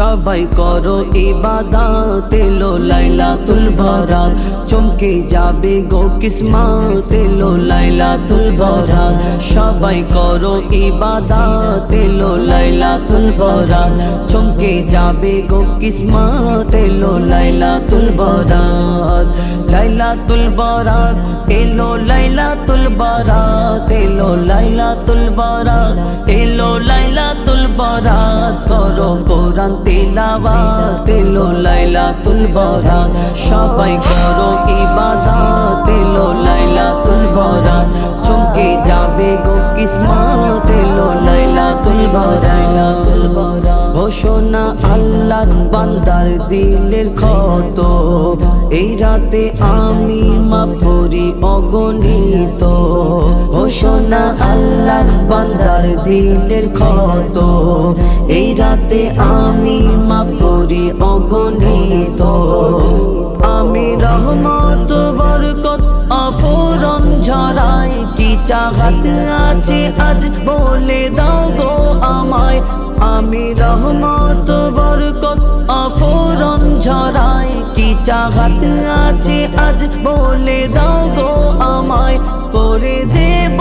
সবাই করো ইবাদাত এলো লাইলাতুল বারাত। চমকে যাবে গো কিসমত এলো লাইলাতুল বারাত। সবাই করো ইবাদাত এলো লাইলাতুল বারাত। চমকে যাবে গো কিসমত এলো লাইলাতুল বারাত। লাইলাতুল বারাত, এলো লাইলাতুল বারাত, এলো লাইলাতুল বারাত করো কোরআন তিলাওয়াত এলো লাইলাতুল বারাত। সবাই করো ইবাদত এলো লাইলাতুল বারাত। চমকে যাবে গো কিসমত এলো লাইলাতুল বারাতুল বারাত। ঘোষণা আল্লাহ বান্দার দিলের ক্ষত। এই রাতে আমি মাপ করি অগণিত। ঘোষণা আল্লাহ বান্দার দিলের ক্ষত। এই রাতে আমি মাপ করি অগণিত। আমি রহমত, বরকত, অফরন ঝরাই কি চাহাত আছে আজ বলে দাও গো আমায়। আমি রহমত, বরকত, অফরন ঝরাই কি চাহাত আছে আজ বলে দাও গো আমায়। করে দেব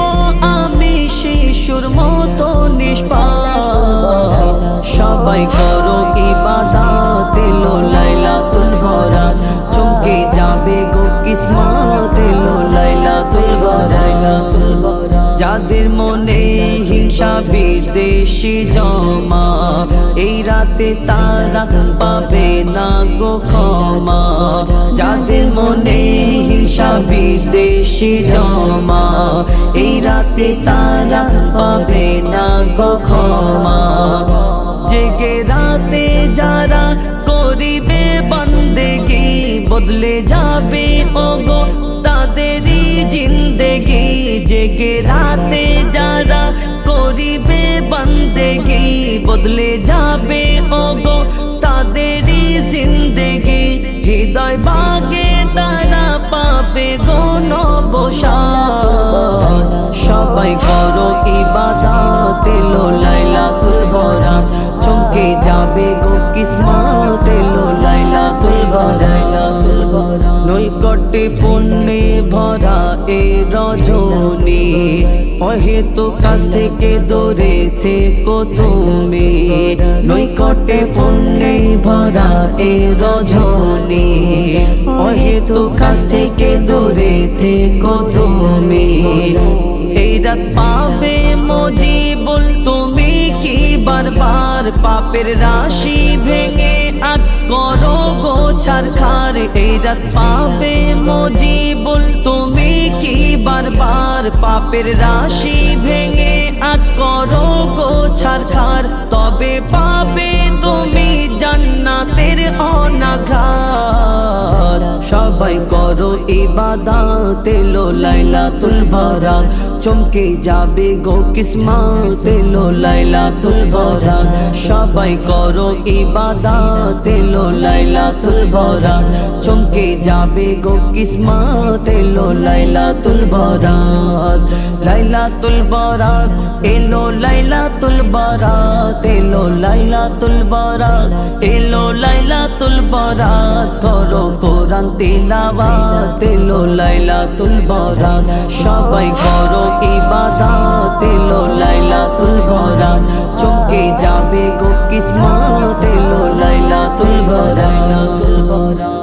যাদের মনে হিংসা বিদেশি জমা, এই রাতে তারা পাবে না গো ক্ষমা। যাদের মনে হিংসা বিদেশি জমা, এই রাতে তারা পাবে না গো ক্ষমা। জেগে রাতে যারা করিবে বন্দেগি, বদলে যাবে ওগো জেগে রাতে যারা করিবে বন্দেগি, বদলে যাবে ওগো তাদেরই জিন্দেগি। হৃদয় বাগে তারা পাবে গণ বসান সবাই করো ইবাদাত, এলো লাইলাতুল বারাত চমকে যাবে গো কিসমত, এলো অহেতু কাছ থেকে দূরে থেকো তুমি। নৈকটে পুণ্যে ভরা এ রজনী। অহেতু কাছ থেকে দূরে থেকো তুমি। এই রাত পাবে মজিবুল, তুমি কি বারবার পাপের রাশি ভেঙে আজ করো গো ছারখার, এই রাত পাবে মজিবুল। তুমি কি বারবার পাপের রাশি ভেঙে আজ করো গো ছারখার, তবে পাবে তুমি জান্নাতের অনাঘাত। সবাই করো ইবাদাত, এলো লাইলাতুল বারাত। চমকে যাবে গো কিসমত এলো লাইলাতুল বারাত সবাই করো ইবাদাত এলো লাইলাতুল বারাত চমকে যাবে গো কিসমত এলো লাইলাতুল বারাত লাইলাতুল বারাত এলো লাইলাতুল বারাত এলো লাইলাতুল বারাত এলো লাইলাতুল বারাত করো কোরআন তিলাওয়াত এলো লাইলাতুল বারাত সবাই করো ইবাদত এলো লাইলাতুল বরাত চমকে যাবে গো কিসমত এলো লাইলাতুল বরাত